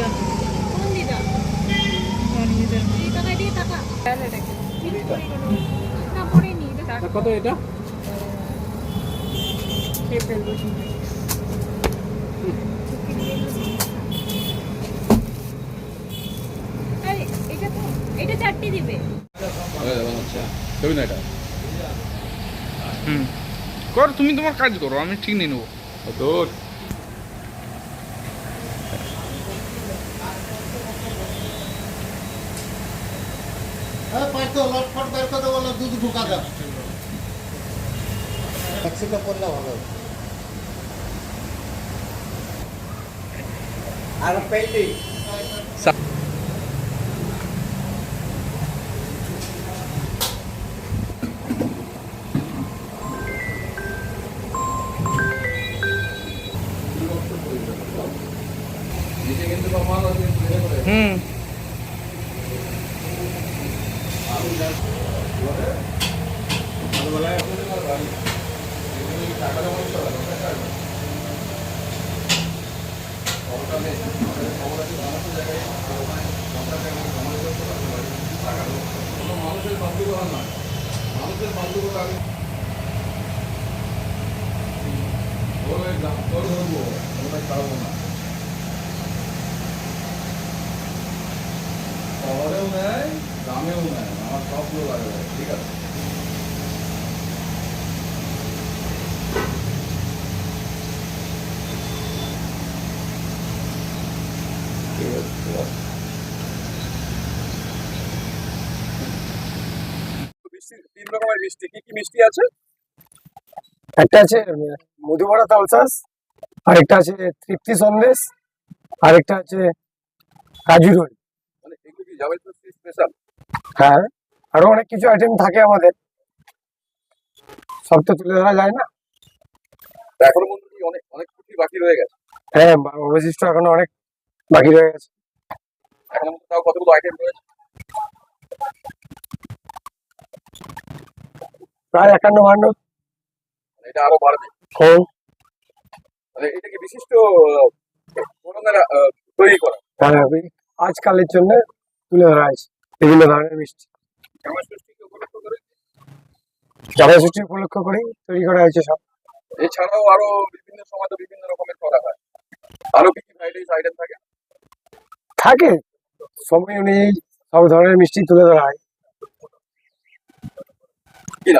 দিদা কোন দিদা দিদা দিদি টাকা না পড়েনি কত এটা খেয়ে ফেলব এটা তো এটা চারটি দিবে আচ্ছা হুম কর তুমি তোমার কাজ করো আমি ঠিক নিয়ে নেব তোর পারতো লটফট বের করে না দুধ ঢুকা যাবে ট্যাক্সিটা করলে ভালো। আর পেন্টি হুম। মানুষের বাধ্যকতা নয় মানুষের বাধ্যকতা ওর ওই ধরবো ওটা ছাড়বো না শহরেও নেয় গ্রামেও নেয় আমার সব লোক লাগে ঠিক আছে? তিন রকমের মিষ্টি কি কি মিষ্টি আছে? একটা আছে মধুবড়া তালসাস আরেকটা আছে তৃপ্তি সন্দেশ আরেকটা আছে কাজু রোল। মানে এগুলো কি স্পেশাল হ্যাঁ আরও অনেক কিছু আইটেম থাকে আমাদের। সব তো তুলে ধরা যায় না। এখনও অনেক অনেক কিছু বাকি রয়ে গেছে? হ্যাঁ অবশিষ্ট এখনও অনেক বাকি রয়ে গেছে। এখনও তাও কতগুলো আইটেম রয়েছে? প্রায় একান্ন বান্ন। মানে এটা আরও বাড়বে। ও মানে এটা কি বিশিষ্ট তৈরি করা? হ্যাঁ আজকালের জন্য তুলে ধরা হয়েছে। বিভিন্ন ধরনের মিষ্টি। জামাই ষষ্ঠী উপলক্ষ করেই তৈরি করা হয়েছে সব। এছাড়াও আরও বিভিন্ন সময় তো বিভিন্ন রকমের করা হয়। আরও কি আইটেম থাকে? থাকে। সময় অনুযায়ী সব ধরনের মিষ্টি তুলে ধরা হয়। কি